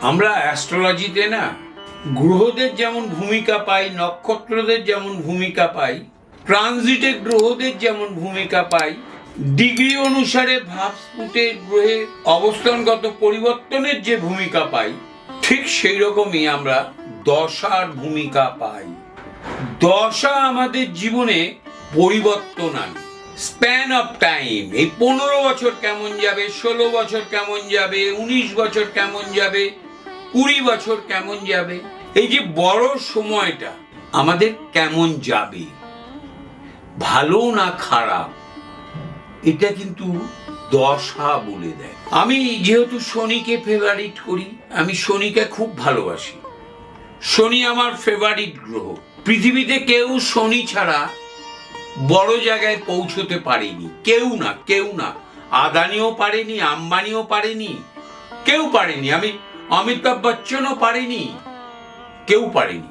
আমরা অ্যাস্ট্রোলজিতে না, গ্রহদের যেমন ভূমিকা পাই, নক্ষত্রদের যেমন ভূমিকা পাই ট্রানজিটে গ্রহদের যেমন ভূমিকা পাই ডিগ্রি অনুসারে ভাবস্ফুটের গ্রহে অবস্থানগত পরিবর্তনের যে ভূমিকা পাই, ঠিক সেই রকমই আমরা দশার ভূমিকা পাই। দশা আমাদের জীবনে পরিবর্তন আনে। স্প্যান অফ টাইম এই পনেরো বছর কেমন যাবে, ষোলো বছর কেমন যাবে, উনিশ বছর কেমন যাবে কুড়ি বছর কেমন যাবে? এই যে বড় সময়টা, আমাদের কেমন যাবে? ভালো না খারাপ? এটা কিন্তু দশা বলে দেয়। আমি যেহেতু শনিকে ফেভারিট করি, আমি শনিকে খুব ভালোবাসি। শনি আমার ফেভারিট গ্রহ। পৃথিবীতে কেউ শনি ছাড়া বড় জায়গায় পৌঁছতে পারেনি। কেউ না কেউ না। আদানিও পারেনি, আম্বানিও পারেনি, কেউ পারেনি। আমি অমিতাভ বচ্চনও পারেনি, কেউ পারেনি।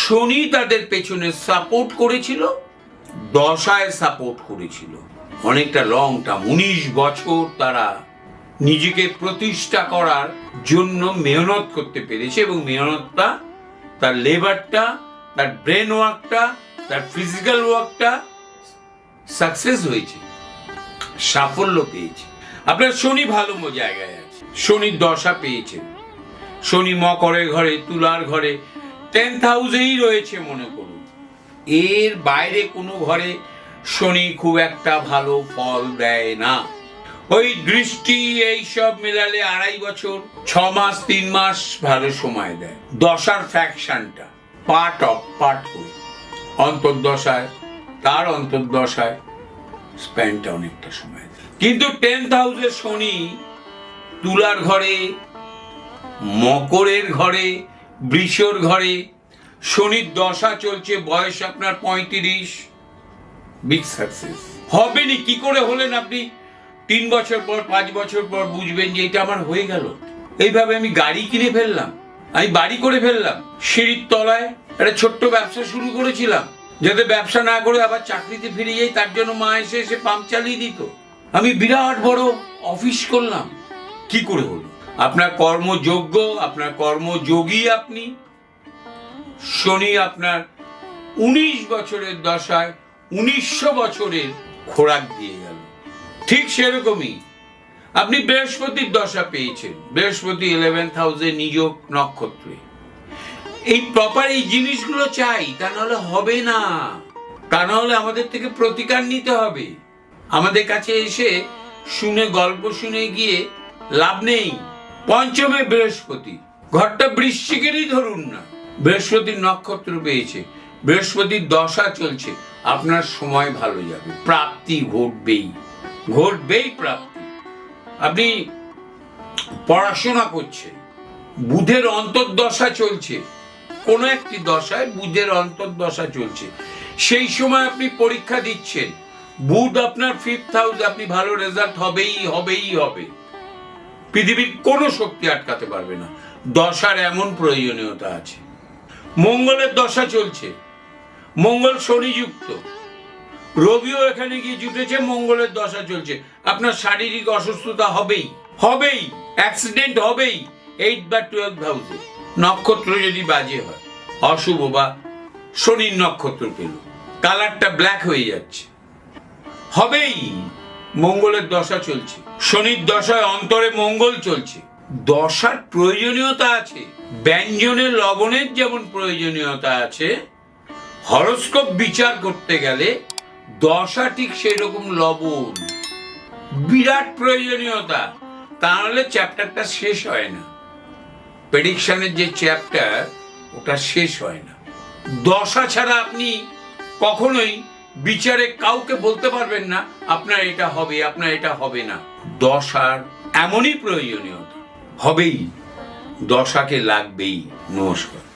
শনি তাদের পেছনে সাপোর্ট করেছিল, দশায় সাপোর্ট করেছিল। অনেকটা লং টার্ম উনিশ বছর তারা নিজেকে প্রতিষ্ঠা করার জন্য মেহনত করতে পেরেছে এবং মেহনতটা, তার লেবারটা তার ব্রেন ওয়ার্কটা তার ফিজিক্যাল ওয়ার্কটা সাকসেস হয়েছে, সাফল্য পেয়েছে। আপনার শনি ভালো জায়গায় আছে। শনির দশা পেয়েছেন শনি মকরের ঘরে, তুলার ঘরে টেন্থ হাউসেই রয়েছে মনে করুন। এর বাইরে কোনো ঘরে শনি খুব একটা ভালো ফল দেয় না। ওই দৃষ্টি এই সব মেলালে আড়াই বছর, ছ মাস, তিন মাস ভালো সময় দেয়। দশার ফ্যাকশনটা পার্ট অফ পার্ট করে অন্তর্দশায়, তার অন্তর্দশায় স্প্যানটা অনেকটা সময় কিন্তু টেন্থ হাউসের শনি তুলার ঘরে, মকরের ঘরে, বৃষর ঘরে, শনির দশা চলছে, বয়স আপনার পঁয়ত্রিশ। বিগ সাকসেস হবেনি কি করে হলেন আপনি? তিন বছর পর, পাঁচ বছর পর বুঝবেন যে এটা আমার হয়ে গেল। এইভাবে আমি গাড়ি কিনে ফেললাম, আমি বাড়ি করে ফেললাম, সিঁড়ির তলায় একটা ছোট্ট ব্যবসা শুরু করেছিলাম। যাতে ব্যবসা না করে আবার চাকরিতে ফিরে যাই তার জন্য মা এসে এসে পাম্প চালিয়ে দিত। আমি বিরাট বড় অফিস করলাম। কি করে হলো? আপনার কর্মযোগ্য আপনার কর্মযোগী আপনি। শনি আপনার উনিশ বছরের দশায় উনিশশো বছরের খোরাক দিয়ে গেল। ঠিক সেরকমই। আপনি বৃহস্পতির দশা পেয়েছেন। বৃহস্পতি ইলেভেন্থ হাউসে নিজ নক্ষত্রে। এই প্রপার এই জিনিসগুলো চাই, তা নাহলে হবে না। তা নাহলে আমাদের থেকে প্রতিকার নিতে হবে। আমাদের কাছে এসে শুনে, গল্প শুনে গিয়ে লাভ নেই। পঞ্চমে বৃহস্পতি। ঘরটা বৃশ্চিকেরই ধরুন না। বৃহস্পতির নক্ষত্র পেয়েছে। বৃহস্পতির দশা চলছে। আপনার সময় ভালো যাবে। প্রাপ্তি ঘটবেই। ঘটবেই প্রাপ্তি। আপনি পড়াশোনা করছেন। বুধের অন্তর্দশা চলছে। কোনো একটি দশায়, বুধের অন্তর্দশা চলছে। সেই সময় আপনি পরীক্ষা দিচ্ছেন। বুধ আপনার ফিফথ হাউস আপনি ভালো রেজাল্ট হবেই হবেই, হবে। পৃথিবীর কোনো শক্তি আটকাতে পারবে না। দশার এমন প্রয়োজনীয়তা আছে। মঙ্গলের দশা চলছে। মঙ্গল শনিযুক্ত। রবিও এখানে গিয়ে জুটেছে, মঙ্গলের দশা চলছে। আপনার শারীরিক অসুস্থতা হবেই হবেই অ্যাক্সিডেন্ট হবেই এইট বা টুয়েলভ হাউসে নক্ষত্র যদি বাজে হয়, অশুভ বা শনির নক্ষত্র পেল, কালারটা ব্ল্যাক হয়ে যাচ্ছে। হবেই, মঙ্গলের দশা চলছে। শনির দশায় অন্তরে মঙ্গল চলছে। দশার প্রয়োজনীয়তা আছে, ব্যঞ্জনের, লবণের যেমন প্রয়োজনীয়তা আছে, হরস্কোপ বিচার করতে গেলে দশা ঠিক সেই রকম লবণ। বিরাট প্রয়োজনীয়তা, তা নাহলে চ্যাপ্টারটা শেষ হয় না। প্রেডিকশনের যে চ্যাপ্টার ওটা শেষ হয় না। দশা ছাড়া আপনি কখনোই বিচারে কাউকে বলতে পারবেন না, আপনার এটা হবে, আপনার এটা হবে না। দশার এমনই প্রয়োজনীয়তা। হবেই। দশাকে লাগবেই। নমস্কার।